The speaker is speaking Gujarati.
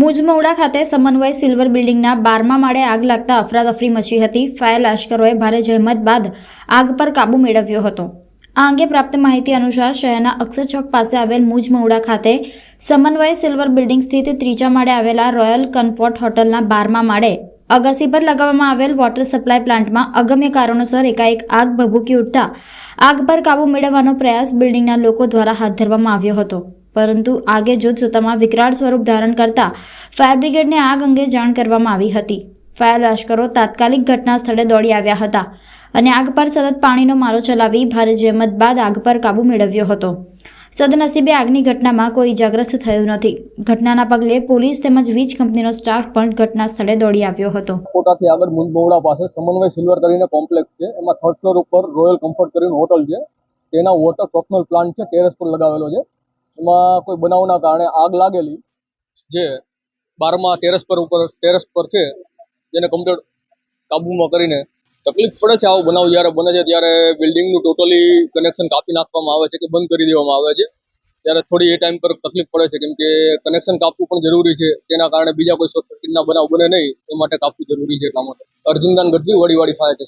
મુજમૌડા ખાતે સમન્વય સિલ્વર બિલ્ડિંગના બારમા માળે આગ લાગતા અફરાતફરી મચી હતી. ફાયર લશ્કરોએ ભારે જહેમત બાદ આગ પર કાબૂ મેળવ્યો હતો. આ અંગે પ્રાપ્ત માહિતી અનુસાર શહેરના અક્ષર ચોક પાસે આવેલ મુજમૌડા ખાતે સમન્વય સિલ્વર બિલ્ડિંગ સ્થિત ત્રીજા માળે આવેલા રોયલ કન્ફોર્ટ હોટલના બારમા માળે અગાસી પર લગાવવામાં આવેલ વોટર સપ્લાય પ્લાન્ટમાં અગમ્ય કારણોસર એકાએક આગ ભભૂકી ઉઠતા આગ પર કાબુ મેળવવાનો પ્રયાસ બિલ્ડિંગના લોકો દ્વારા હાથ ધરવામાં આવ્યો હતો. પરંતુ આગે જોતજોતામાં વિકરાળ સ્વરૂપ ધારણ કરતા ફાયર બ્રિગેડને આગ અંગે જાણ કરવામાં આવી હતી. ફાયર લશ્કરો તાત્કાલિક ઘટના સ્થળે દોડી આવ્યા હતા અને આગ પર સતત પાણીનો મારો ચલાવી ભારે જહેમત બાદ આગ પર કાબુ મેળવ્યો હતો. સદનસીબે આગની ઘટનામાં કોઈ ઇજાગ્રસ્ત થયું નથી. ઘટનાના પગલે પોલીસ તેમજ વીજ કંપનીનો સ્ટાફ પણ ઘટના સ્થળે દોડી આવ્યો હતો. કોટાથી આગળ મુંદબોવડા પાસે સમન્વય સિલ્વર કરીને કોમ્પ્લેક્સ છે. એમાં થર્ડ ફ્લોર ઉપર રોયલ કમ્ફર્ટ કરીને હોટલ છે. તેના વોટર ટોકનલ પ્લાન્ટ છે ટેરેસ પર લગાવેલો છે. એમાં કોઈ બનાવના કારણે આગ લાગેલી જે બારમા ટેરેસ પર ઉપર ટેરેસ પર છે, જેને કમ્પ્લેટ કાબૂમાં કરીને તકલીફ પડે છે આવો બનાવ જ્યારે બને છે, ત્યારે બિલ્ડિંગનું ટોટલી કનેક્શન કાપી નાખવામાં આવે છે કે બંધ કરી દેવામાં આવે છે. ત્યારે થોડી એ ટાઈમ પર તકલીફ પડે છે, કેમ કે કનેક્શન કાપવું પણ જરૂરી છે. તેના કારણે બીજા કોઈ શોર્ટ સર્કિટના બનાવ બને નહીં, એ માટે કાપવું જરૂરી છે એટલા માટે. અર્જુનદાન ગઢવી વાળી ફાય સ્ટેશન